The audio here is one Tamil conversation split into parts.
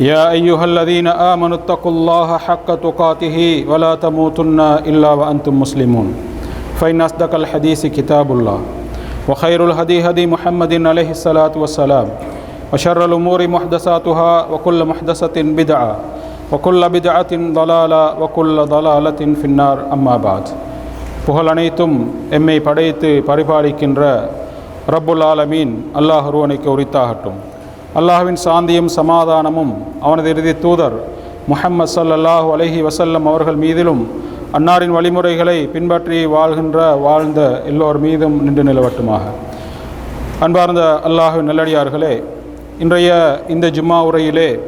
يا أيها الذين آمنوا اتقوا الله حق تقاته ولا تموتن إلا وأنتم مسلمون فإن أصدق الحديث كتاب الله وخير الهدي هدي محمد عليه الصلاة والسلام وشر الأمور محدثاتها وكل محدثة بدعة وكل بدعة ضلالة وكل ضلالة في النار أما بعد புகழ் அனைத்தும் எம்மை படைத்து பரிபாலிக்கின்ற ரப்புல் ஆலமீன் அல்லாஹ் ஒருவனுக்கு உரித்தாகட்டும் அல்லாஹ்வின் சாந்தியும் சமாதானமும் அவனது இறுதி தூதர் முஹம்மது சல்லாஹூ அலஹி வசல்லம் அவர்கள் மீதிலும் அன்னாரின் வழிமுறைகளை பின்பற்றி வாழ்கின்ற வாழ்ந்த எல்லோர் மீதும் நின்று நிலவட்டுமாக. அன்பார்ந்த அல்லாஹ்வின் நல்லடியார்களே இன்றைய இந்த ஜும்மா உரையிலே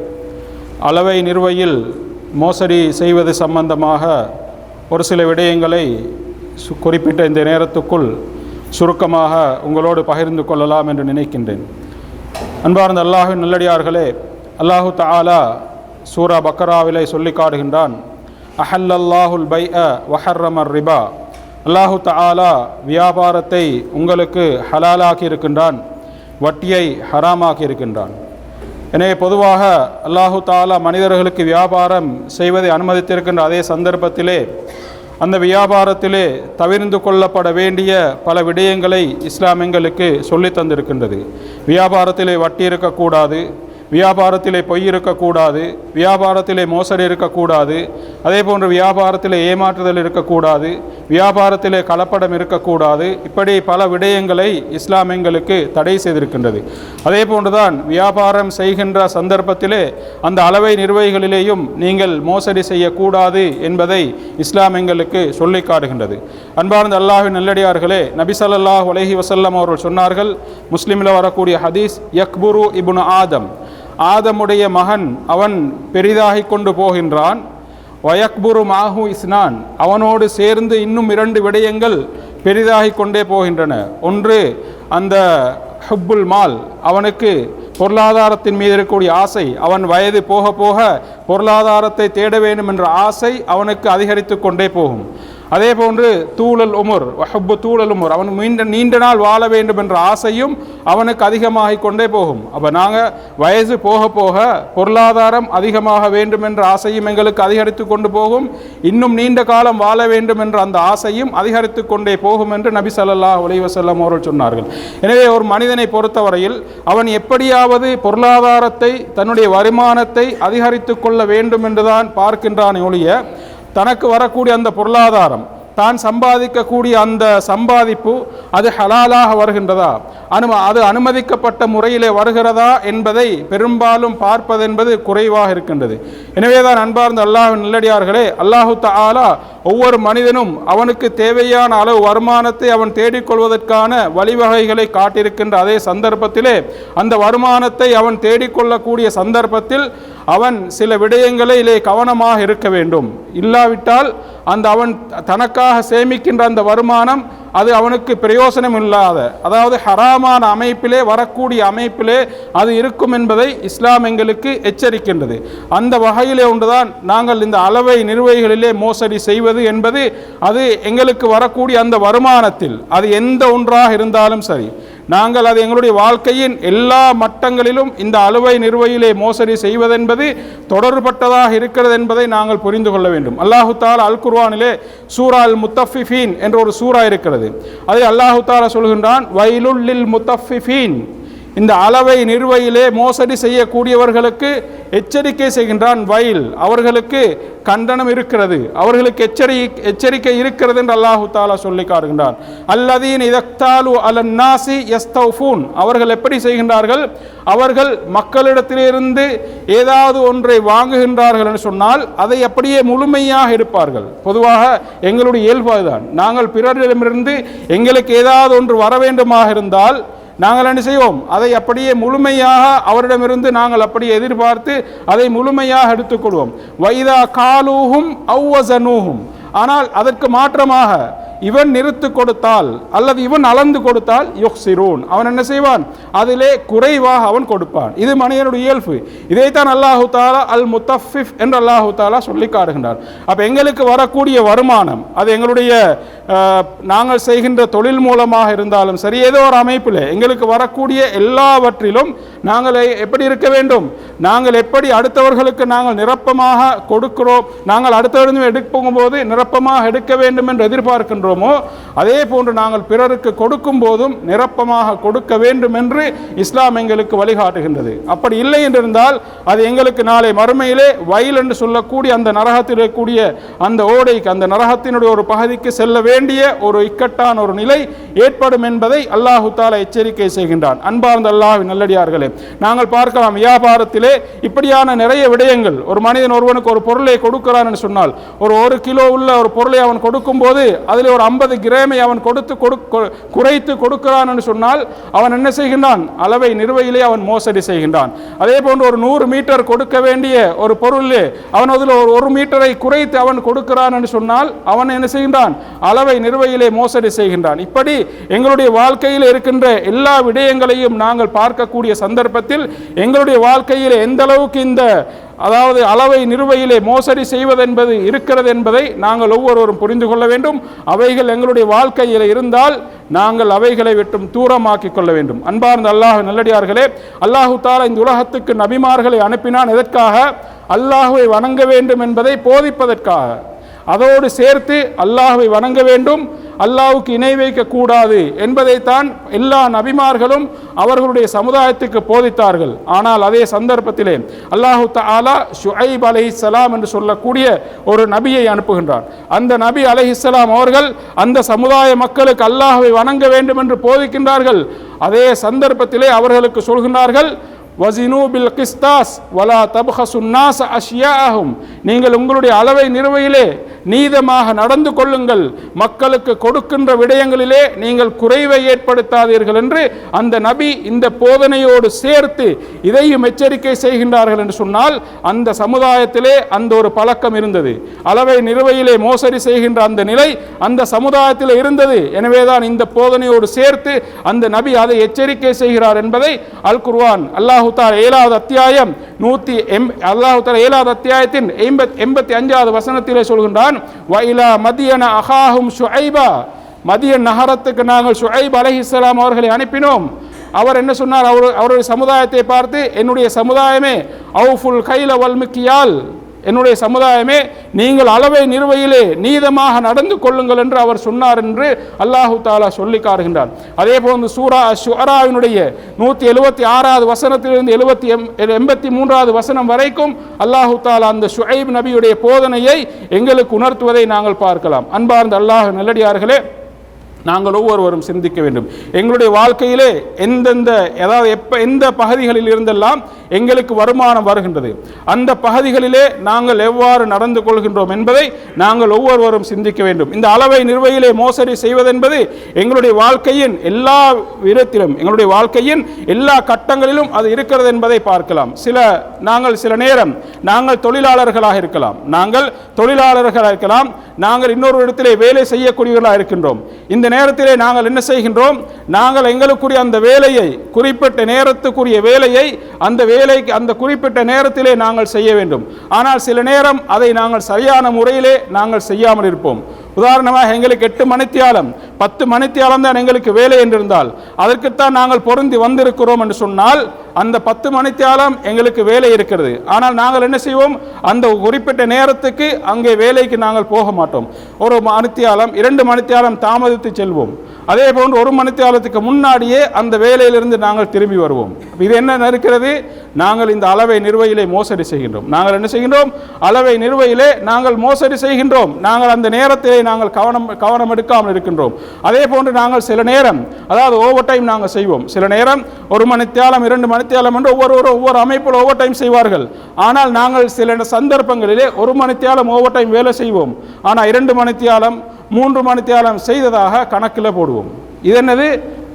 அளவை நிறுவையில் மோசடி செய்வது சம்பந்தமாக ஒரு சில விடயங்களை சு- குறிப்பிட்ட இந்த நேரத்துக்குள் சுருக்கமாக உங்களோடு பகிர்ந்து கொள்ளலாம் என்று நினைக்கின்றேன். அன்பார்ந்த அல்லாஹு நல்லடியார்களே அல்லாஹு தாலா சூரா பக்கராவிலே சொல்லி காடுகின்றான் அஹல்லல்லாஹுல் பை அ வஹர்ரமர் ரிபா. அல்லாஹு தாலா வியாபாரத்தை உங்களுக்கு ஹலாலாக்கி இருக்கின்றான் வட்டியை ஹராமாக்கி இருக்கின்றான் எனவே பொதுவாக அல்லாஹு தாலா மனிதர்களுக்கு வியாபாரம் செய்வதை அனுமதித்திருக்கின்ற அதே சந்தர்ப்பத்திலே அந்த வியாபாரத்திலே தவிர்ந்து கொள்ளப்பட வேண்டிய பல விடயங்களை இஸ்லாம் எங்களுக்கு சொல்லித் தந்திருக்கின்றது. வியாபாரத்திலே வட்டி இருக்கக்கூடாது வியாபாரத்திலே பொய் இருக்கக்கூடாது வியாபாரத்திலே மோசடி இருக்கக்கூடாது அதே போன்று வியாபாரத்திலே ஏமாற்றுதல் இருக்கக்கூடாது வியாபாரத்திலே கலப்படம் இருக்கக்கூடாது. இப்படி பல விடயங்களை இஸ்லாம் எங்களுக்கு தடை செய்திருக்கின்றது. அதே போன்றுதான் வியாபாரம் செய்கின்ற சந்தர்ப்பத்திலே அந்த அளவை நிர்வகிகளிலேயும் நீங்கள் மோசடி செய்யக்கூடாது என்பதை இஸ்லாம் எங்களுக்கு சொல்லிக் காட்டுகின்றது. அன்பார்ந்த அல்லாஹின் நல்லடியார்களே நபிசல்லாஹ் உலகி வசல்லம் அவர்கள் சொன்னார்கள் முஸ்லீமில் வரக்கூடிய ஹதீஸ் யக்புரு இபுன் ஆதம். ஆதமுடைய மகன் அவன் பெரிதாகி கொண்டு போகின்றான். வயக்புரு மாஹு இஸ்னான் அவனோடு சேர்ந்து இன்னும் இரண்டு விடயங்கள் பெரிதாகி கொண்டே போகின்றன. ஒன்று அந்த ஹுப்புல் மால் அவனுக்கு பொருளாதாரத்தின் மீது இருக்கக்கூடிய ஆசை அவன் வயது போக போக பொருளாதாரத்தை தேட வேண்டும் என்ற ஆசை அவனுக்கு அதிகரித்து கொண்டே போகும். அதே போன்று தூழல் உமர் வஹப்பு தூழல் உமர் அவன் மீண்ட நீண்ட நாள் வாழ வேண்டும் என்ற ஆசையும் அவனுக்கு அதிகமாகி கொண்டே போகும். அப்போ நாங்கள் வயசு போக போக பொருளாதாரம் அதிகமாக வேண்டும் என்ற ஆசையும் எங்களுக்கு அதிகரித்து கொண்டு போகும். இன்னும் நீண்ட காலம் வாழ வேண்டும் என்ற அந்த ஆசையும் அதிகரித்து கொண்டே போகும் என்று நபி சல்லா உலைவசல்லம் அவர்கள் சொன்னார்கள். எனவே ஒரு மனிதனை பொறுத்தவரையில் அவன் எப்படியாவது பொருளாதாரத்தை தன்னுடைய வருமானத்தை அதிகரித்து கொள்ள வேண்டும் என்றுதான் பார்க்கின்றான் ஒழிய தனக்கு வரக்கூடிய அந்த பொருளாதாரம் தான் சம்பாதிக்கக்கூடிய அந்த சம்பாதிப்பு அது ஹலாலாக வருகின்றதா? அனும அது அனுமதிக்கப்பட்ட முறையிலே வருகிறதா என்பதை பெரும்பாலும் பார்ப்பதென்பது குறைவாக இருக்கின்றது. எனவே தான் அன்பார்ந்த அல்லாஹின் நல்லடியார்களே அல்லாஹு தாலா ஒவ்வொரு மனிதனும் அவனுக்கு தேவையான அளவு வருமானத்தை அவன் தேடிக்கொள்வதற்கான வழிவகைகளை காட்டியிருக்கின்ற அதே சந்தர்ப்பத்திலே அந்த வருமானத்தை அவன் தேடிக்கொள்ளக்கூடிய சந்தர்ப்பத்தில் அவன் சில விடயங்களிலே கவனமாக இருக்க வேண்டும். இல்லாவிட்டால் அந்த அவன் தனக்காக சேமிக்கின்ற அந்த வருமானம் அது அவனுக்கு பிரயோசனம் இல்லாத அதாவது ஹராமான அமைப்பிலே வரக்கூடிய அமைப்பிலே அது இருக்கும் என்பதை இஸ்லாம் எங்களுக்கு எச்சரிக்கின்றது. அந்த வகையிலே ஒன்றுதான் நாங்கள் இந்த அளவை நிர்வகிகளிலே மோசடி செய்வது என்பது அது எங்களுக்கு வரக்கூடிய அந்த வருமானத்தில் அது எந்த ஒன்றாக இருந்தாலும் சரி. நாங்கள் அது எங்களுடைய வாழ்க்கையின் எல்லா மட்டங்களிலும் இந்த அலுவை நிர்வகிலே மோசடி செய்வதென்பது தொடர்பட்டதாக இருக்கிறது என்பதை நாங்கள் புரிந்து கொள்ள வேண்டும். அல்லாஹு தாலா அல் குர்வானிலே சூரா அல் முத்தஃபிஃபீன் என்ற ஒரு சூரா இருக்கிறது. அதை அல்லாஹு தாலா சொல்கின்றான் வயலுல்லில் முத்தஃபிஃபீன். இந்த அளவை நிர்வையிலே மோசடி செய்யக்கூடியவர்களுக்கு எச்சரிக்கை செய்கின்றான் வயல். அவர்களுக்கு கண்டனம் இருக்கிறது. அவர்களுக்கு எச்சரி எச்சரிக்கை இருக்கிறது என்று அல்லாஹு தாலா சொல்லி காட்டுகின்றான். அல்லதீன் இதக்தாலு அலன் நாசி யஸ்தௌஃபூன். அவர்கள் எப்படி செய்கின்றார்கள்? அவர்கள் மக்களிடத்திலிருந்து ஏதாவது ஒன்றை வாங்குகின்றார்கள் என்று சொன்னால் அதை அப்படியே முழுமையாக இருப்பார்கள் பொதுவாக எங்களுடைய இயல்பு அதுதான் நாங்கள் பிறரிடமிருந்து எங்களுக்கு ஏதாவது ஒன்று வர வேண்டுமாக இருந்தால் நாங்கள் என்ன செய்வோம்? அதை அப்படியே முழுமையாக அவரிடமிருந்து நாங்கள் அப்படியே எதிர்பார்த்து அதை முழுமையாக எடுத்துக்கொள்வோம் வைதா காலூகும் அவ்வசனூஹும் ஆனால் அதற்கு மாற்றமாக இவன் நிறுத்து கொடுத்தால் அல்லது இவன் அளந்து கொடுத்தால் யுக்சிரூன் அவன் என்ன செய்வான்? அதிலே குறைவாக அவன் கொடுப்பான். இது மனிதனுடைய இயல்பு. இதைத்தான் அல்லாஹு தாலா அல் முத்தஃபிஃப் என்று அல்லாஹு தாலா சொல்லி காட்டுகின்றார். அப்போ எங்களுக்கு வரக்கூடிய வருமானம் அது எங்களுடைய நாங்கள் செய்கின்ற தொழில் மூலமாக இருந்தாலும் சரி ஏதோ ஒரு அமைப்பில் எங்களுக்கு வரக்கூடிய எல்லாவற்றிலும் நாங்கள் எப்படி இருக்க வேண்டும்? நாங்கள் எப்படி அடுத்தவர்களுக்கு நாங்கள் நிரப்பமாக கொடுக்கிறோம்? நாங்கள் அடுத்தவரிடம் எடுக்கும் போது நிரப்பமாக எடுக்க வேண்டும் என்று எதிர்பார்க்கின்றோம். அதே போன்று நாங்கள் பிறருக்கு கொடுக்கும் போதும் நிரப்பமாக கொடுக்க வேண்டும் என்று இஸ்லாம் எங்களுக்கு வழிகாட்டுகின்றது. அப்படி இல்லை என்றிருந்தால் அது எங்களுக்கு நாளை மறுமையிலே வயல் என்று சொல்லக்கூடிய அந்த நரகத்தில் இருக்கக்கூடிய அந்த ஓடைக்கு அந்த நரகத்தினுடைய ஒரு பகுதிக்கு செல்ல வேண்டிய ஒரு இக்கட்டான ஒரு நிலை ஏற்படும் என்பதை அல்லாஹு தாலா எச்சரிக்கை செய்கின்றான். அன்பார்ந்த அல்லாஹின் நல்லடியார்களே நாங்கள் பார்க்கலாம் வியாபாரத்திலே இப்படியான நிறைய விடயங்கள் ஒரு மனிதன் ஒருவனுக்கு ஒரு பொருளை கொடுக்கிறான் என்று சொன்னால் ஒரு ஒரு கிலோ உள்ள ஒரு பொருளை அவன் கொடுக்கும்போது அதில் ஒரு ஐம்பது கிராமை அவன் கொடுத்து கொடு- கொ- குறைத்து கொடுக்கிறான் என்று சொன்னால் அவன் என்ன செய்கின்றான்? அளவை நிறுவையிலே அவன் மோசடி செய்கின்றான். அதே போன்று ஒரு நூறு மீட்டர் கொடுக்க வேண்டிய ஒரு பொருள் அவன் அதில் ஒரு ஒரு மீட்டரை குறைத்து அவன் கொடுக்கிறான் என்று சொன்னால் அவன் என்ன செய்கின்றான்? அளவை நிறுவையிலே மோசடி செய்கின்றான். இப்படி எங்களுடைய வாழ்க்கையில் இருக்கின்ற எல்லா விடயங்களையும் நாங்கள் பார்க்கக்கூடிய சந்தர்ப்பத்தில் எங்களுடைய வாழ்க்கையில் எந்த அளவுக்கு இந்த அதாவது அளவை நிறுவையிலே மோசடி செய்வதென்பது இருக்கிறது என்பதை நாங்கள் ஒவ்வொருவரும் புரிந்து கொள்ள வேண்டும். அவைகள் எங்களுடைய வாழ்க்கையில் இருந்தால் நாங்கள் அவைகளை விட்டும் தூரமாக்கிக் கொள்ள வேண்டும். அன்பார்ந்த அல்லாஹ் நல்லடியார்களே அல்லாஹு தாலா இந்த உலகத்துக்கு நபிமார்களை அனுப்பினான். எதற்காக? அல்லாஹுவை வணங்க வேண்டும் என்பதை போதிப்பதற்காக. அதோடு சேர்த்து அல்லாஹை வணங்க வேண்டும். அல்லாவுக்கு இணை வைக்கக்கூடாது என்பதைத்தான் எல்லா நபிமார்களும் அவர்களுடைய சமுதாயத்துக்கு போதித்தார்கள். ஆனால் அதே சந்தர்ப்பத்திலே அல்லாஹு தஆலா ஷுஐப் அலைஹிஸ்ஸலாம் என்று சொல்லக்கூடிய ஒரு நபியை அனுப்புகின்றார் அந்த நபி அலைஹிஸ்ஸலாம் அவர்கள் அந்த சமுதாய மக்களுக்கு அல்லாஹ்வை வணங்க வேண்டும் என்று போதிக்கின்றார்கள். அதே சந்தர்ப்பத்திலே அவர்களுக்கு சொல்கின்றார்கள் வசினு பில் கிஸ்தாஸ் வலா தபுஹசுன்னாஸ் அஷ்யாஹும் நீங்கள் உங்களுடைய அளவை நிறுவையிலே நீதமாக நடந்து கொள்ளுங்கள். மக்களுக்கு கொடுக்கின்ற விடயங்களிலே நீங்கள் குறைவை ஏற்படுத்தாதீர்கள் என்று அந்த நபி இந்த போதனையோடு சேர்த்து இதையும் எச்சரிக்கை செய்கின்றார்கள் என்று சொன்னால் அந்த சமுதாயத்திலே அந்த ஒரு பழக்கம் இருந்தது. அளவை நிறுவையிலே மோசடி செய்கின்ற அந்த நிலை அந்த சமுதாயத்தில் இருந்தது. எனவேதான் இந்த போதனையோடு சேர்த்து அந்த நபி அதை எச்சரிக்கை செய்கிறார் என்பதை அல் குர்வான் அல்லாஹு தாலா ஏழாவது அத்தியாயம் நூற்றி எம் அல்லாஹு ஏழாவது அத்தியாயத்தின் எண்பத் எண்பத்தி அஞ்சாவது வசனத்திலே சொல்கின்றான் வைலா மதியன அகாஹும் ஷுஐபா. மதிய நகரத்துக்கு நாங்கள் ஷுஐப் அலைஹிஸ்ஸலாம் அவர்களை அனுப்பினோம். அவர் என்ன சொன்னார்? அவர் அவருடைய சமுதாயத்தை பார்த்து என்னுடைய சமுதாயமே அவுஃபுல் கைல வல்முக்கியால் என்னுடைய சமுதாயமே நீங்கள் அளவை நிறுவையிலே நீதமாக நடந்து கொள்ளுங்கள் என்று அவர் சொன்னார் என்று அல்லாஹு தாலா சொல்லி காட்டுகின்றார் அதே போன்று சூரா ஷுராவினுடைய நூற்றி எழுபத்தி ஆறாவது வசனத்திலிருந்து எழுபத்தி எம் எண்பத்தி மூன்றாவது வசனம் வரைக்கும் அல்லாஹு தாலா அந்த ஷுஐப் நபியுடைய போதனையை எங்களுக்கு உணர்த்துவதை நாங்கள் பார்க்கலாம். அன்பார்ந்த அல்லாஹ் நல்லடியார்களே நாங்கள் ஒவ்வொருவரும் சிந்திக்க வேண்டும். எங்களுடைய வாழ்க்கையிலே எந்தெந்த ஏதாவது எப்போ எந்த பகுதிகளில் இருந்தெல்லாம் எங்களுக்கு வருமானம் வருகின்றது. அந்த பகுதிகளிலே நாங்கள் எவ்வாறு நடந்து கொள்கின்றோம் என்பதை நாங்கள் ஒவ்வொருவரும் சிந்திக்க வேண்டும். இந்த அளவை நிர்வையிலே மோசடி செய்வதென்பது எங்களுடைய வாழ்க்கையின் எல்லா விதத்திலும் எங்களுடைய வாழ்க்கையின் எல்லா கட்டங்களிலும் அது இருக்கிறது என்பதை பார்க்கலாம். சில நாங்கள் சில நேரம் நாங்கள் தொழிலாளர்களாக இருக்கலாம். நாங்கள் தொழிலாளர்களாக இருக்கலாம். நாங்கள் இன்னொரு இடத்திலே வேலை செய்யக்கூடியவர்களாக இருக்கின்றோம். இந்த நேரத்திலே நாங்கள் என்ன செய்கின்றோம்? நாங்கள் எங்களுக்குரிய அந்த வேலையை குறிப்பிட்ட நேரத்துக்குரிய வேலையை அந்த வேலைக்கு அந்த குறிப்பிட்ட நேரத்திலே நாங்கள் செய்ய வேண்டும். ஆனால் சில நேரம் அதை நாங்கள் சரியான முறையிலே நாங்கள் செய்யாமல் இருப்போம். உதாரணமாக எங்களுக்கு எட்டு மணித்தியாலம் பத்து மணித்தியாலம் தான் எங்களுக்கு வேலை என்றிருந்தால் அதற்குத்தான் நாங்கள் பொருந்தி வந்திருக்கிறோம் என்று சொன்னால் அந்த பத்து மணித்தியாலம் எங்களுக்கு வேலை இருக்கிறது. ஆனால் நாங்கள் என்ன செய்வோம்? அந்த குறிப்பிட்ட நேரத்துக்கு அங்கே வேலைக்கு நாங்கள் போக மாட்டோம். ஒரு மணித்தியாலம் இரண்டு மணித்தியாலம் தாமதித்து செல்வோம். அதே போன்று ஒரு மணித்தியாலத்துக்கு முன்னாடியே அந்த வேலையிலிருந்து நாங்கள் திரும்பி வருவோம். இது என்ன இருக்கிறது நாங்கள் இந்த அளவை நிர்வையிலே மோசடி செய்கின்றோம். நாங்கள் என்ன செய்கின்றோம்? அளவை நிர்வையிலே நாங்கள் மோசடி செய்கின்றோம். நாங்கள் அந்த நேரத்திலே நாங்கள் கவனம் கவனம் எடுக்காமல் இருக்கின்றோம். அதே போன்று நாங்கள் சில நேரம் அதாவது ஓவர் டைம் நாங்கள் செய்வோம். சில நேரம் ஒரு மணித்தியாலம் இரண்டு மணித்தியாலம் என்று ஒவ்வொருவரும் ஒவ்வொரு அமைப்பில் ஓவர் டைம் செய்வார்கள். ஆனால் நாங்கள் சில சந்தர்ப்பங்களிலே ஒரு மணித்தியாலம் ஓவர் டைம் வேலை செய்வோம். ஆனால் இரண்டு மணித்தியாலம் மூன்று மணித்தியாலம் செய்ததாக கணக்கில் போடுவோம். இது என்னது?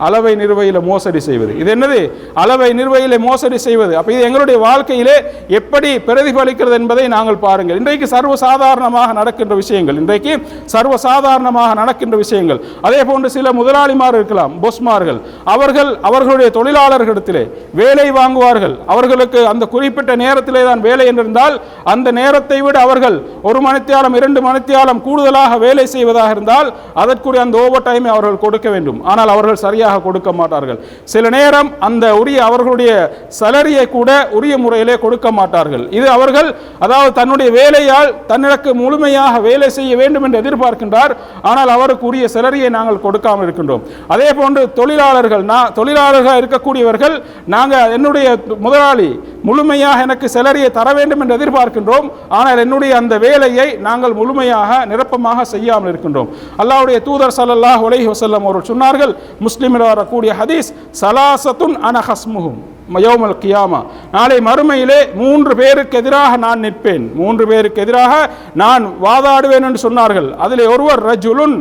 அளவை நிறுவையில் மோசடி செய்வது. இது என்னது? அளவை நிறுவையில் மோசடி செய்வது. அப்போ இது எங்களுடைய வாழ்க்கையிலே எப்படி பிரதிபலிக்கிறது என்பதை நாங்கள் பாருங்கள். இன்றைக்கு சர்வசாதாரணமாக நடக்கின்ற விஷயங்கள் இன்றைக்கு சர்வசாதாரணமாக நடக்கின்ற விஷயங்கள். அதே போன்று சில முதலாளிமார் இருக்கலாம் பொஸ்மார்கள். அவர்கள் அவர்களுடைய தொழிலாளர்களிடத்திலே வேலை வாங்குவார்கள். அவர்களுக்கு அந்த குறிப்பிட்ட நேரத்திலே தான் வேலை என்றிருந்தால் அந்த நேரத்தை விட அவர்கள் ஒரு மணித்தியாலம் இரண்டு மணித்தியாலம் கூடுதலாக வேலை செய்வதாக இருந்தால் அதற்குரிய அந்த ஓவர் டைமை அவர்கள் கொடுக்க வேண்டும். ஆனால் அவர்கள் சரியாக சரியாக கொடுக்க மாட்டார்கள். சில நேரம் அந்த உரிய அவர்களுடைய சலரியை கூட உரிய முறையிலே கொடுக்க மாட்டார்கள். இது அவர்கள் அதாவது தன்னுடைய வேலையால் தன்னிடக்கு முழுமையாக வேலை செய்ய வேண்டும் என்று எதிர்பார்க்கின்றார். ஆனால் அவருக்கு உரிய சலரியை நாங்கள் கொடுக்காமல் இருக்கின்றோம். அதே போன்று தொழிலாளர்கள் நான் தொழிலாளர்களாக இருக்கக்கூடியவர்கள் நாங்கள் என்னுடைய முதலாளி முழுமையாக எனக்கு செலரியை தர வேண்டும் என்று எதிர்பார்க்கின்றோம். ஆனால் என்னுடைய அந்த வேலையை நாங்கள் முழுமையாக நிரப்பமாக செய்யாமல் இருக்கின்றோம். அல்லாவுடைய தூதர் சல்லாஹ் உலகி வசல்லம் அவர்கள் சொன்னார்கள் முஸ்லிம் முஸ்லீமில் வரக்கூடிய ஹதீஸ் சலாசத்துன் அனஹஸ்முகும் ஹஸ்முஹும் கியாமா. நாளை மறுமையிலே மூன்று பேருக்கு எதிராக நான் நிற்பேன். மூன்று பேருக்கு எதிராக நான் வாதாடுவேன் என்று சொன்னார்கள். அதில் ஒருவர் ரஜுலுன்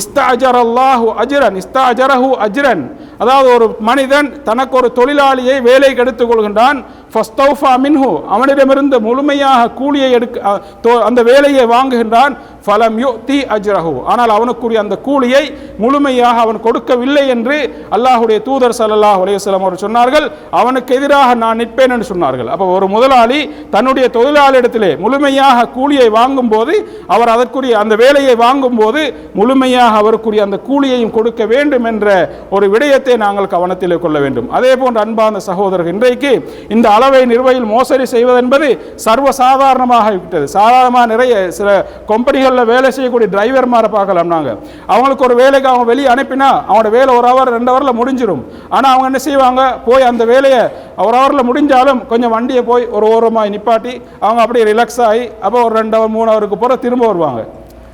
இஸ்தாஜர் அல்லாஹு அஜ்ரன் இஸ்தாஜரஹு அஜ்ரன். அதாவது ஒரு மனிதன் தனக்கு ஒரு தொழிலாளியை வேலைக்கு எடுத்துக் கொள்கின்றான். ஃபஸ்தௌஃபா மின்ஹு அவனிடமிருந்து முழுமையாக கூலியை எடுக்க தோ- அந்த வேலையை வாங்குகின்றான். ஃபலம் யு தி அஜ்ரஹு. ஆனால் அவனுக்குரிய அந்த கூலியை முழுமையாக அவன் கொடுக்கவில்லை என்று அல்லாஹுடைய தூதர் சல்லாஹ் அலைஹி அவர் சொன்னார்கள். அவனுக்கு எதிராக நான் நிற்பேன் என்று சொன்னார்கள். அப்போ ஒரு முதலாளி தன்னுடைய தொழிலாளியிடத்திலே முழுமையாக கூலியை வாங்கும் போது அவர் அதற்குரிய அந்த வேலையை வாங்கும் போது முழுமையாக அவருக்குரிய அந்த கூலியையும் கொடுக்க வேண்டும் என்ற ஒரு விடயத்தை நாங்கள் கவனத்திலே கொள்ள வேண்டும். அதே போன்ற அன்பான சகோதரர் இன்றைக்கு இந்த கலவை நிர்வையில் மோசடி செய்வதென்பது சர்வசாதாரணமாக விட்டது. சாதாரணமாக நிறைய சில கம்பெனிகளில் வேலை செய்யக்கூடிய டிரைவர்மாரை பார்க்கலாம் நாங்கள் அவங்களுக்கு ஒரு வேலைக்கு அவங்க வெளியே அனுப்பினா அவனோட வேலை ஒரு ஹவர் ரெண்டு ஹவரில் முடிஞ்சிடும் ஆனால் அவங்க என்ன செய்வாங்க? போய் அந்த வேலையை ஒரு ஹவரில் முடிஞ்சாலும் கொஞ்சம் வண்டியை போய் ஒரு ஓரமாக நிப்பாட்டி அவங்க அப்படியே ரிலாக்ஸ் ஆகி அப்போ ஒரு ரெண்டு ஹவர் மூணு ஹவருக்கு போகிற திரும்ப வருவாங்க.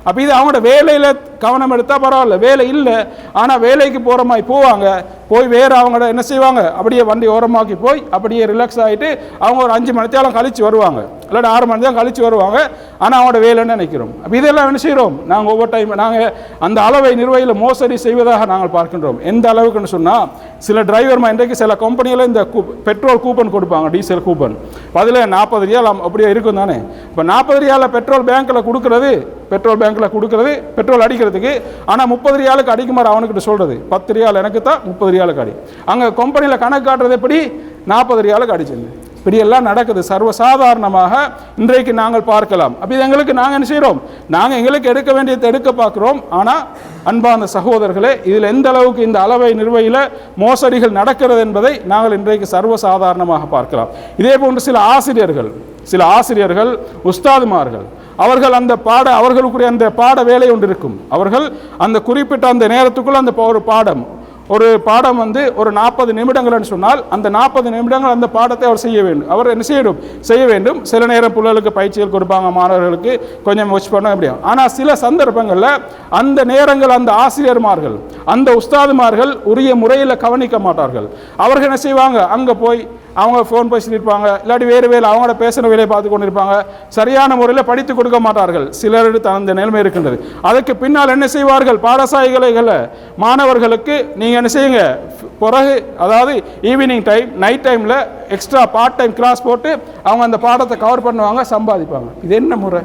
அப்போ இது அவங்களோட வேலையில் கவனம் எடுத்தால் பரவாயில்ல. வேலை இல்லை. ஆனால் வேலைக்கு போகிற மாதிரி போவாங்க. போய் வேறு அவங்கள என்ன செய்வாங்க? அப்படியே வண்டி ஓரமாக்கி போய் அப்படியே ரிலாக்ஸ் ஆகிட்டு அவங்க ஒரு அஞ்சு மணி நேரம் வருவாங்க. இல்லாட்டி ஆறு மணி நேரம் கழித்து வருவாங்க. ஆனால் அவங்களோட வேலைன்னு நினைக்கிறோம். அப்போ இதெல்லாம் என்ன செய்கிறோம் நாங்கள் ஒவ்வொரு டைம் நாங்கள் அந்த அளவை நிர்வகியில் மோசடி செய்வதாக நாங்கள் பார்க்கின்றோம். எந்த அளவுக்குன்னு சொன்னால் சில டிரைவர் இன்றைக்கு சில கம்பெனியில் இந்த பெட்ரோல் கூப்பன் கொடுப்பாங்க டீசல் கூப்பன் அதில் நாற்பது ரியால் அப்படியே இருக்கும் தானே? இப்போ நாற்பது ரியாலில் பெட்ரோல் பேங்க்கில் கொடுக்குறது பெட்ரோல் பேங்க்கில் கொடுக்குறது பெட்ரோல் அடிக்கிறதுக்கு ஆனால் முப்பது ரியாலுக்கு அடிக்குமாறு அவனுக்கிட்ட சொல்கிறது பத்து ரியால் எனக்கு தான் முப்பது ரியாலுக்கு அடி. அங்கே கம்பெனியில் கணக்கு காட்டுறது எப்படி? நாற்பது ரியாலுக்கு அடிச்சிருந்து இப்படியெல்லாம் நடக்குது சர்வசாதாரணமாக இன்றைக்கு நாங்கள் பார்க்கலாம். அப்போ இது எங்களுக்கு நாங்கள் என்ன செய்கிறோம் நாங்கள் எங்களுக்கு எடுக்க வேண்டியதை எடுக்க பார்க்குறோம். ஆனால் அன்பான சகோதரர்களே இதில் எந்த அளவுக்கு இந்த அளவை நிர்வையில் மோசடிகள் நடக்கிறது என்பதை நாங்கள் இன்றைக்கு சர்வசாதாரணமாக பார்க்கலாம். இதே போன்று சில ஆசிரியர்கள் சில ஆசிரியர்கள் உஸ்தாதுமார்கள் அவர்கள் அந்த பாட அவர்களுக்குரிய அந்த பாட வேலை ஒன்று இருக்கும். அவர்கள் அந்த குறிப்பிட்ட அந்த நேரத்துக்குள்ள அந்த ஒரு பாடம் ஒரு பாடம் வந்து ஒரு நாற்பது நிமிடங்கள்னு சொன்னால் அந்த நாற்பது நிமிடங்கள் அந்த பாடத்தை அவர் செய்ய வேண்டும். அவர் என்ன செய்யணும்? செய்ய வேண்டும். சில நேரம் பிள்ளைகளுக்கு பயிற்சிகள் கொடுப்பாங்க மாணவர்களுக்கு கொஞ்சம் வச்சு பண்ண முடியும். ஆனால் சில சந்தர்ப்பங்களில் அந்த நேரங்கள் அந்த ஆசிரியர்மார்கள் அந்த உஸ்தாதுமார்கள் உரிய முறையில் கவனிக்க மாட்டார்கள். அவர்கள் என்ன செய்வாங்க? அங்கே போய் அவங்க ஃபோன் பேசிட்டு இருப்பாங்க. இல்லாட்டி வேறு வேலை அவங்களோட பேசுகிற வேலையை பார்த்து கொண்டு இருப்பாங்க. சரியான முறையில் படித்து கொடுக்க மாட்டார்கள். சிலருக்கு அந்த நிலைமை இருக்கின்றது. அதுக்கு பின்னால் என்ன செய்வார்கள்? பாடசாலைகளில் மாணவர்களுக்கு நீங்கள் என்ன செய்யுங்க? பிறகு அதாவது ஈவினிங் டைம் நைட் டைமில் எக்ஸ்ட்ரா பார்ட் டைம் கிளாஸ் போட்டு அவங்க அந்த பாடத்தை கவர் பண்ணுவாங்க சம்பாதிப்பாங்க. இது என்ன முறை?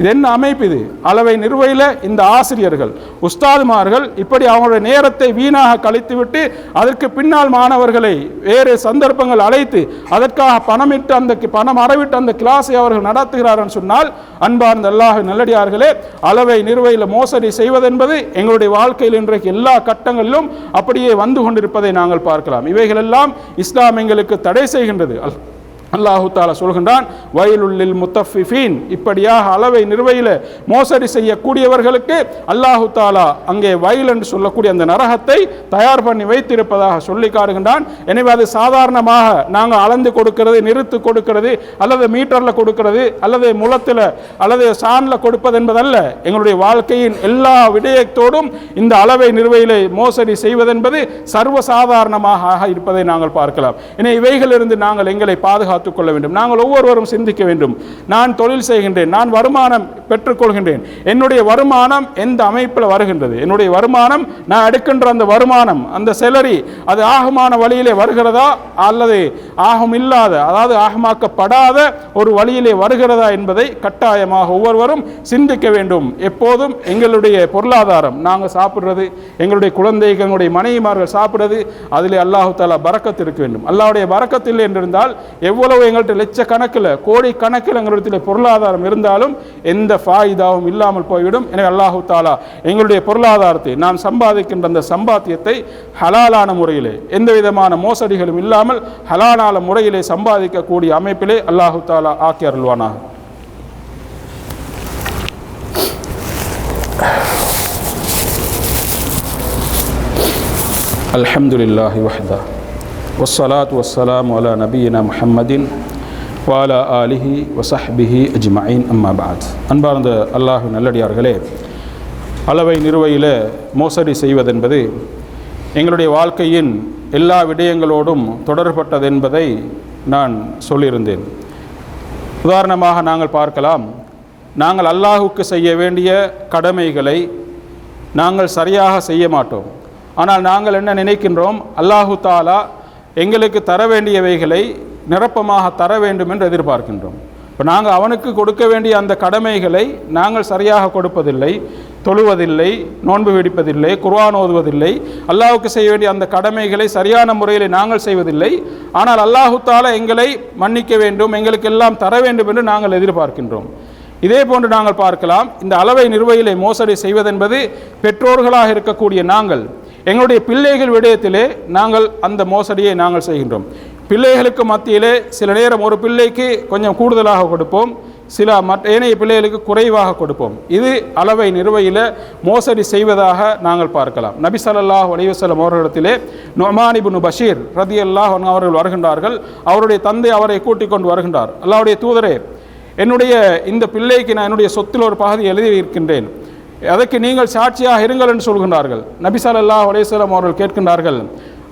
இது என்ன அமைப்பு இது? அளவை நிறுவையில் இந்த ஆசிரியர்கள். உஸ்தாதுமார்கள் இப்படி அவங்களுடைய நேரத்தை வீணாக கழித்துவிட்டு அதற்கு பின்னால் மாணவர்களை வேறு சந்தர்ப்பங்கள் அழைத்து அதற்காக பணமிட்டு அந்த பணம் அறவிட்டு அந்த கிளாஸை அவர்கள் நடத்துகிறார்கள் சொன்னால் அன்பார்ந்த அல்லாஹ் நல்லடியார்களே அளவை நிறுவையில் மோசடி செய்வதென்பது எங்களுடைய வாழ்க்கையில் இன்றைக்கு எல்லா கட்டங்களிலும் அப்படியே வந்து கொண்டிருப்பதை நாங்கள் பார்க்கலாம். இவைகளெல்லாம் இஸ்லாம் எங்களுக்கு தடை செய்கின்றது. அல் அல்லாஹு தாலா சொல்கின்றான் வயலுள்ளில் முத்தஃபிஃபீன். இப்படியாக அளவை நிர்வையில் மோசடி செய்யக்கூடியவர்களுக்கு அல்லாஹு தாலா அங்கே வயல் என்று சொல்லக்கூடிய அந்த நரகத்தை தயார் பண்ணி வைத்திருப்பதாக சொல்லி காட்டுகின்றான். எனவே அது சாதாரணமாக நாங்கள் அளந்து கொடுக்கிறது நிறுத்து கொடுக்கிறது அல்லது மீட்டரில் கொடுக்கிறது அல்லது முளத்தில் அல்லது சாணில் கொடுப்பது என்பதல்ல. எங்களுடைய வாழ்க்கையின் எல்லா விடயத்தோடும் இந்த அளவை நிர்வையிலே மோசடி செய்வதென்பது சர்வசாதாரணமாக இருப்பதை நாங்கள் பார்க்கலாம். எனவே இவைகளிலிருந்து நாங்கள் எங்களை பாதுகாத்து காத்துக்கொள்ள வேண்டும் நாங்கள் ஒவ்வொருவரும் சிந்திக்க வேண்டும். நான் தொழில் செய்கின்றேன். நான் வருமானம் பெற்றுக்கொள்கின்றேன். என்னுடைய வருமானம் எந்த அமைப்பில் வருகின்றது? என்னுடைய வருமானம் நான் எடுக்கின்ற அந்த வருமானம் அந்த செலரி அது ஆகமான வழியிலே வருகிறதா? அல்லது ஆகம் இல்லாத அதாவது ஆகமாக்கப்படாத ஒரு வழியிலே வருகிறதா என்பதை கட்டாயமாக ஒவ்வொருவரும் சிந்திக்க வேண்டும். எப்போதும் எங்களுடைய பொருளாதாரம் நாங்கள் சாப்பிடுறது எங்களுடைய குழந்தைகள் எங்களுடைய மனைவிமார்கள் சாப்பிட்றது அதிலே அல்லாஹு தாலா பறக்கத்து இருக்க வேண்டும். அல்லாவுடைய பறக்கத்தில் இல்லை என்றிருந்தால் எவ்வளவு எங்கள்கிட்ட லட்சக்கணக்கில் கோடி கணக்கில் எங்களிடத்தில் பொருளாதாரம் இருந்தாலும் எந்த ஃபாயிதாவும் இல்லாமல் போய்விடும் எனவே அல்லாஹு தாலா எங்களுடைய பொருளாதாரத்தை நாம் சம்பாதிக்கின்ற அந்த சம்பாத்தியத்தை ஹலாலான முறையிலே எந்த விதமான மோசடிகளும் இல்லாமல் ஹலாலான முறையிலே சம்பாதிக்கக்கூடிய அமைப்பிலே அல்லாஹு தாலா ஆக்கி அருள்வானாக الحمد لله وحده والصلاة والسلام على نبينا محمد وعلى آله وصحبه أجمعين أما بعد அன்பார்ந்த அல்லாஹ் நல்லடியார்களே அளவை நிறுவையில் மோசடி செய்வதென்பது எங்களுடைய வாழ்க்கையின் எல்லா விடயங்களோடும் தொடர்பட்டது என்பதை நான் சொல்லியிருந்தேன் உதாரணமாக நாங்கள் பார்க்கலாம் நாங்கள் அல்லாஹுக்கு செய்ய வேண்டிய கடமைகளை நாங்கள் சரியாக செய்ய மாட்டோம் ஆனால் நாங்கள் என்ன நினைக்கின்றோம் அல்லாஹு தாலா எங்களுக்கு தர வேண்டியவைகளை நிரப்பமாக தர வேண்டும் என்று எதிர்பார்க்கின்றோம். இப்போ நாங்கள் அவனுக்கு கொடுக்க வேண்டிய அந்த கடமைகளை நாங்கள் சரியாக கொடுப்பதில்லை தொழுவதில்லை நோன்பு வெடிப்பதில்லை குர்ஆன் ஓதுவதில்லை. அல்லாஹுக்கு செய்ய வேண்டிய அந்த கடமைகளை சரியான முறையில் நாங்கள் செய்வதில்லை. ஆனால் அல்லாஹு தாலா எங்களை மன்னிக்க வேண்டும் எங்களுக்கு எல்லாம் தர வேண்டும் என்று நாங்கள் எதிர்பார்க்கின்றோம். இதே போன்று நாங்கள் பார்க்கலாம் இந்த அளவை நிர்வகிலை மோசடி செய்வதென்பது பெற்றோர்களாக இருக்கக்கூடிய நாங்கள் எங்களுடைய பிள்ளைகள் விடயத்திலே நாங்கள் அந்த மோசடியை நாங்கள் செய்கின்றோம். பிள்ளைகளுக்கு மத்தியிலே சில நேரம் ஒரு பிள்ளைக்கு கொஞ்சம் கூடுதலாக கொடுப்போம். சில மற்ற ஏனைய பிள்ளைகளுக்கு குறைவாக கொடுப்போம். இது அளவை நிறுவையில் மோசடி செய்வதாக நாங்கள் பார்க்கலாம். நபி ஸல்லல்லாஹு அலைஹி அவர்களிடத்திலே நொமானிபுனு பஷீர் ரதி அல்லாஹ் அவர்கள் வருகின்றார்கள். அவருடைய தந்தை அவரை கூட்டிக் கொண்டு வருகின்றார். அல்லாவுடைய தூதரே என்னுடைய இந்த பிள்ளைக்கு நான் என்னுடைய சொத்தில் ஒரு பகுதி எழுதி இருக்கின்றேன் அதற்கு நீங்கள் சாட்சியாக இருங்கள் என்று சொல்கின்றார்கள். நபி ஸல்லல்லாஹு அவர்கள் கேட்கின்றார்கள்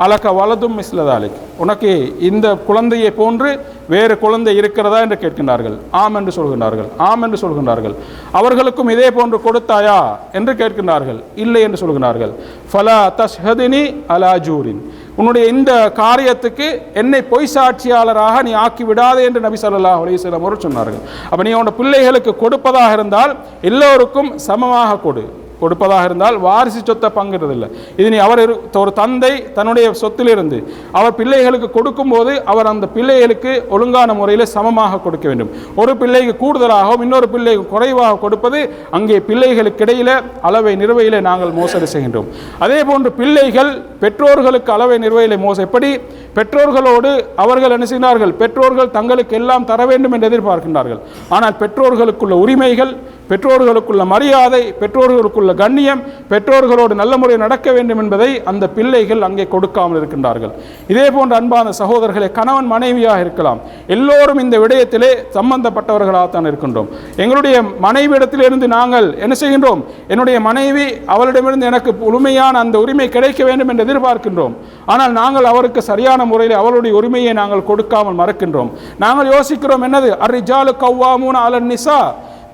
அலக்க வலதும் மிஸ்லதாலிக் உனக்கு இந்த குழந்தையை போன்று வேறு குழந்தை இருக்கிறதா என்று கேட்கின்றார்கள். ஆம் என்று சொல்கின்றார்கள். ஆம் என்று சொல்கின்றார்கள். அவர்களுக்கும் இதே போன்று கொடுத்தாயா என்று கேட்கின்றார்கள். இல்லை என்று சொல்கின்றார்கள். ஃபலா தஷ்ஹதினி அலா ஜூரின். உன்னுடைய இந்த காரியத்துக்கு என்னை பொய் சாட்சியாளராக நீ ஆக்கி விடாதே என்று நபி சொல்லலா அலைஹி வஸல்லம் அவர்கள் சொன்னார்கள். அப்போ நீ உன்னோட பிள்ளைகளுக்கு கொடுப்பதாக இருந்தால் எல்லோருக்கும் சமமாக கொடு. கொடுப்பதாக இருந்தால் வாரிசு சொத்தை பங்குறதில்லை. இது நீ அவர் ஒரு தந்தை தன்னுடைய சொத்திலிருந்து அவர் பிள்ளைகளுக்கு கொடுக்கும்போது அவர் அந்த பிள்ளைகளுக்கு ஒழுங்கான முறையில் சமமாக கொடுக்க வேண்டும். ஒரு பிள்ளைக்கு கூடுதலாகவும் இன்னொரு பிள்ளைக்கு குறைவாக கொடுப்பது அங்கே பிள்ளைகளுக்கு இடையில் அளவை நிறுவையில் நாங்கள் மோசடி செய்கின்றோம். அதே போன்று பிள்ளைகள் பெற்றோர்களுக்கு அளவை நிறுவையில் மோச எப்படி? பெற்றோர்களோடு அவர்கள் என்ன செய்கிறார்கள் பெற்றோர்கள் தங்களுக்கு எல்லாம் தர வேண்டும் என்று எதிர்பார்க்கின்றார்கள். ஆனால் பெற்றோர்களுக்குள்ள உரிமைகள் பெற்றோர்களுக்குள்ள மரியாதை பெற்றோர்களுக்குள்ள கண்ணியம் பெற்றோர்களோடு நல்ல முறையில் நடக்க வேண்டும் என்பதை அந்த பிள்ளைகள் அங்கே கொடுக்காமல் இருக்கின்றார்கள். இதே போன்ற அன்பான சகோதரர்களே கணவன் மனைவியாக இருக்கலாம். எல்லோரும் இந்த விடயத்திலே சம்பந்தப்பட்டவர்களாகத்தான் இருக்கின்றோம். எங்களுடைய மனைவியிடத்திலிருந்து நாங்கள் என்ன செய்கின்றோம்? என்னுடைய மனைவி அவளிடமிருந்து எனக்கு முழுமையான அந்த உரிமை கிடைக்க வேண்டும் என்று எதிர்பார்க்கின்றோம். ஆனால் நாங்கள் அவருக்கு சரியான முறையில் அவளுடைய உரிமையை நாங்கள் கொடுக்காமல் மறக்கின்றோம். நாங்கள் யோசிக்கிறோம் என்னது? அரிஜாலு கவ்வாமூன அலன் நிசா.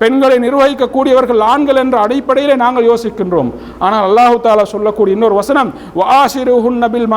பெண்களை நிர்வகிக்கக்கூடியவர்கள் ஆண்கள் என்ற அடிப்படையில் நாங்கள் யோசிக்கின்றோம். ஆனால் அல்லாஹு தாலா சொல்லக்கூடிய இன்னொரு வசனம் வாஷிருஹுன் நபில்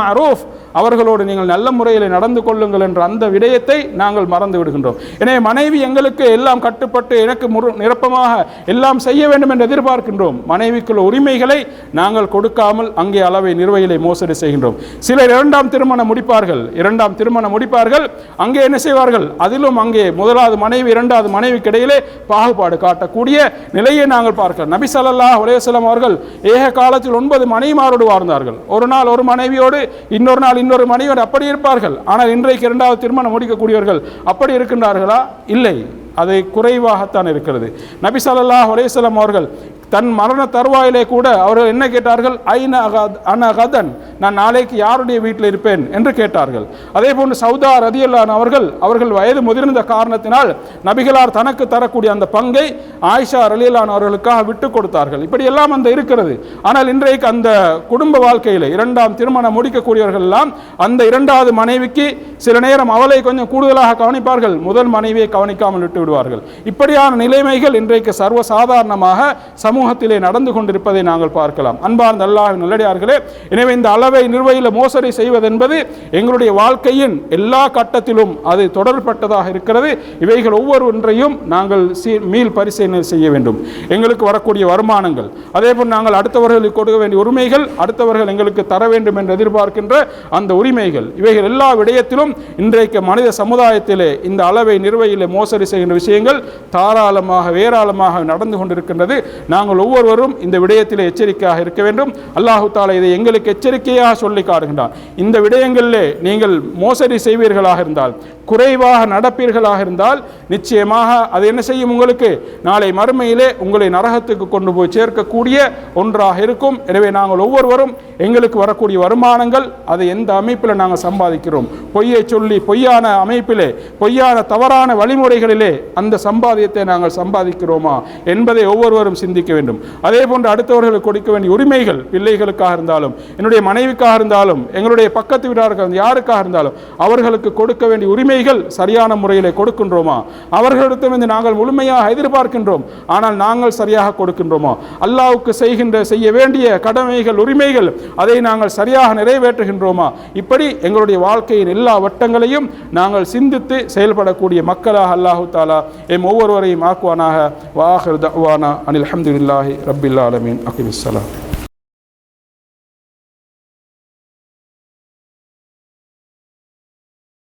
அவர்களோடு நீங்கள் நல்ல முறையில் நடந்து கொள்ளுங்கள் என்ற அந்த விடயத்தை நாங்கள் மறந்து விடுகின்றோம். எனவே மனைவி எங்களுக்கு எல்லாம் கட்டுப்பட்டு எனக்கு முரு நிரப்பமாக எல்லாம் செய்ய வேண்டும் என்று எதிர்பார்க்கின்றோம். மனைவிக்குள்ள உரிமைகளை நாங்கள் கொடுக்காமல் அங்கே அளவை நிர்வகிலை மோசடி செய்கின்றோம். சிலர் இரண்டாம் திருமணம் முடிப்பார்கள். இரண்டாம் திருமணம் முடிப்பார்கள். அங்கே என்ன செய்வார்கள்? அதிலும் அங்கே முதலாவது மனைவி இரண்டாவது மனைவிக்கு இடையிலே பாகுபாடு காட்டக்கூடிய நிலையை நாங்கள் பார்க்கிறோம். நபி ஸல்லல்லாஹு அலைஹி அவர்கள் ஏக காலத்தில் ஒன்பது மனைவிமாரோடு வாழ்ந்தார்கள். ஒரு நாள் ஒரு மனைவியோடு இன்னொரு நாள் இன்னொரு மனைவியோடு அப்படி இருப்பார்கள். ஆனால் இன்றைக்கு இரண்டாவது திருமணம் முடிக்கக்கூடியவர்கள் அப்படி இருக்கின்றார்களா? இல்லை. அதை குறைவாகத்தான் இருக்கிறது. நபி ஸல்லல்லாஹு அலைஹி அவர்கள் தன் மரண தருவாயிலே கூட அவர்கள் என்ன கேட்டார்கள்? ஐன அனகதன் நான் நாளைக்கு யாருடைய வீட்டில் இருப்பேன்? என்று கேட்டார்கள். அதே போன்று சவுதா ரதியல்லான் அவர்கள் அவர்கள் வயது முதிர்ந்த காரணத்தினால் நபிகளார் தனக்கு தரக்கூடிய அந்த பங்கை ஆயிஷா ரலியல்லான் அவர்களுக்காக விட்டு கொடுத்தார்கள். இப்படி எல்லாம் அந்த இருக்கிறது. ஆனால் இன்றைக்கு அந்த குடும்ப வாழ்க்கையில் இரண்டாம் திருமணம் முடிக்கக்கூடியவர்கள் எல்லாம் அந்த இரண்டாவது மனைவிக்கு சில நேரம் அவளை கொஞ்சம் கூடுதலாக கவனிப்பார்கள். முதல் மனைவியை கவனிக்காமல் விட்டு விடுவார்கள் இப்படியான நிலைமைகள் இன்றைக்கு சர்வசாதாரணமாக சமூகத்திலே நடந்து கொண்டிருப்பதை நாங்கள் பார்க்கலாம். அன்பார்ந்த அல்லாஹ் நல்லடியார்களே எனவே இந்த அளவை நிர்வகியில் மோசடி செய்வதென்பது எங்களுடைய வாழ்க்கையின் எல்லா கட்டத்திலும் அது தொடர்பட்டதாக இருக்கிறது. இவைகள் ஒவ்வொருவற்றையும் நாங்கள் சீ- மீள் பரிசீலனை செய்ய வேண்டும். எங்களுக்கு வரக்கூடிய வருமானங்கள் அதேபோல் நாங்கள் அடுத்தவர்களுக்கு கொடுக்க வேண்டிய உரிமைகள் அடுத்தவர்கள் எங்களுக்கு தர வேண்டும் என்று எதிர்பார்க்கின்ற அந்த உரிமைகள் இவைகள் எல்லா விடயத்திலும் இன்றைக்கு மனித சமுதாயத்திலே இந்த அளவை நிர்வகியில் மோசடி செய்கின்ற விஷயங்கள் தாராளமாக வேராளமாக நடந்து கொண்டிருக்கின்றது. நாங்கள் ஒவ்வொருவரும் இந்த விடயத்தில் எச்சரிக்கையாக இருக்க வேண்டும். அல்லாஹு தாலா இதை எங்களுக்கு எச்சரிக்கையாக சொல்லி காட்டுகின்றார் இந்த விடயங்களிலே நீங்கள் மோசடி செய்வீர்களாக இருந்தால் குறைவாக நடப்பீர்களாக இருந்தால் நிச்சயமாக அது என்ன செய்யும் உங்களுக்கு? நாளை மறுமையிலே உங்களை நரகத்துக்கு கொண்டு போய் சேர்க்கக்கூடிய ஒன்றாக இருக்கும். எனவே நாங்கள் ஒவ்வொருவரும் எங்களுக்கு வரக்கூடிய வருமானங்கள் அதை எந்த அமைப்பில் நாங்கள் சம்பாதிக்கிறோம்? பொய்யை சொல்லி பொய்யான அமைப்பிலே பொய்யான தவறான வழிமுறைகளிலே அந்த சம்பாதியத்தை நாங்கள் சம்பாதிக்கிறோமா என்பதை ஒவ்வொருவரும் சிந்திக்க வேண்டும். அதே போன்று அடுத்தவர்களுக்கு கொடுக்க வேண்டிய உரிமைகள் பிள்ளைகளுக்காக இருந்தாலும் என்னுடைய மனைவிக்காக இருந்தாலும் எங்களுடைய பக்கத்து வீட்டார்கள் யாருக்காக இருந்தாலும் அவர்களுக்கு கொடுக்க வேண்டிய உரிமைகள் சரியான முறையில் கொடுக்கின்றோமா? அவர்களிடத்திலிருந்து நாங்கள் முழுமையாக எதிர்பார்க்கின்றோம். ஆனால் நாங்கள் சரியாக கொடுக்கின்றோமா? அல்லாவுக்கு செய்கின்ற செய்ய வேண்டிய கடமைகள் உரிமைகள் அதை நாங்கள் சரியாக நிறைவேற்றுகின்றோமா? இப்படி எங்களுடைய வாழ்க்கையின் எல்லா வட்டங்களையும் நாங்கள் சிந்தித்து செயல்படக்கூடிய மக்களாக அல்லாஹு தாலா எம் ஒவ்வொருவரையும் ஆக்குவானாக. வாஹர் தவானா அனில் அஹமதுல்லாஹி ரபில் ஆலமீன். அகிமிஸ்லாம்